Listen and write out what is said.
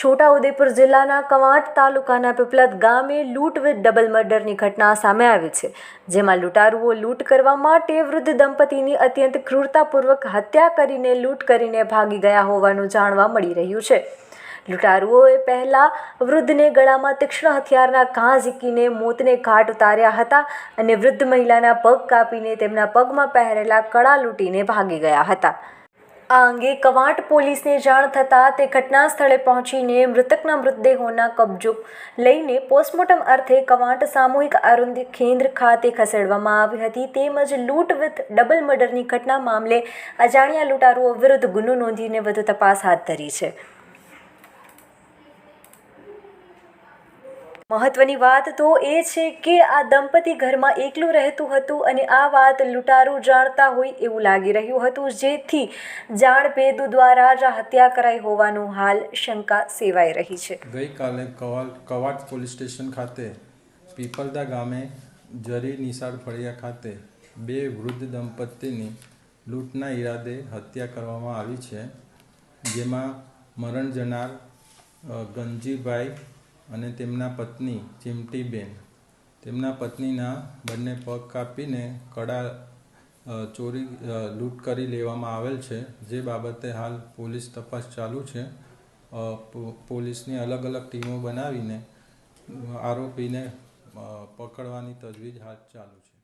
છોટાઉદેપુર જિલ્લાના કવાંટ તાલુકાના પીપલદ ગામે લૂંટ વિથ ડબલ મર્ડરની ઘટના સામે આવી છે, જેમાં લૂંટારુઓ લૂંટ કરવા માટે વૃદ્ધ દંપતીની અત્યંત ક્રૂરતાપૂર્વક હત્યા કરીને લૂંટ કરીને ભાગી ગયા હોવાનું જાણવા મળી રહ્યું છે. લૂંટારુઓએ પહેલાં વૃદ્ધને ગળામાં તીક્ષ્ણ હથિયારના ઘા ઝીકીને મોતને ઘાટ ઉતાર્યા હતા અને વૃદ્ધ મહિલાના પગ કાપીને તેમના પગમાં પહેરેલા કળા લૂંટીને ભાગી ગયા હતા. આ અંગે કવાંટ પોલીસને જાણ થતાં તે ઘટના સ્થળે પહોંચીને મૃતકના મૃતદેહોના કબજો લઈને પોસ્ટમોર્ટમ અર્થે કવાંટ સામૂહિક આરોગ્ય કેન્દ્ર ખાતે ખસેડવામાં આવી હતી. તેમજ લૂંટ વિથ ડબલ મર્ડરની ઘટના મામલે અજાણ્યા લૂંટારુઓ વિરુદ્ધ ગુનો નોંધીને વધુ તપાસ હાથ ધરી છે. મહત્વની વાત તો એ છે કે આ દંપતી ઘરમાં એકલું રહેતું હતું અને આ વાત લૂંટારું જાણતા હોય એવું લાગી રહ્યું હતું, જેથી જાણભેદ દ્વારા જ હત્યા કરાઈ હોવાનું હાલ શંકા સેવાઈ રહી છે. ગઈકાલે કવાટ પોલીસ સ્ટેશન ખાતે પીપલદા ગામે જરી નિશાળ ફળિયા ખાતે બે વૃદ્ધ દંપતીની લૂંટના ઈરાદે હત્યા કરવામાં આવી છે, જેમાં મરણ જનાર ગંજીભાઈ અને તેમના પત્ની ચિમટીબેન. તેમના પત્નીના બંને પગ કાપીને કડા ચોરી લૂંટ કરી લેવામાં આવેલ છે. જે બાબતે હાલ પોલીસ તપાસ ચાલુ છે. પોલીસની અલગ અલગ ટીમો બનાવીને આરોપીને પકડવાની તજવીજ હાથ ચાલુ છે.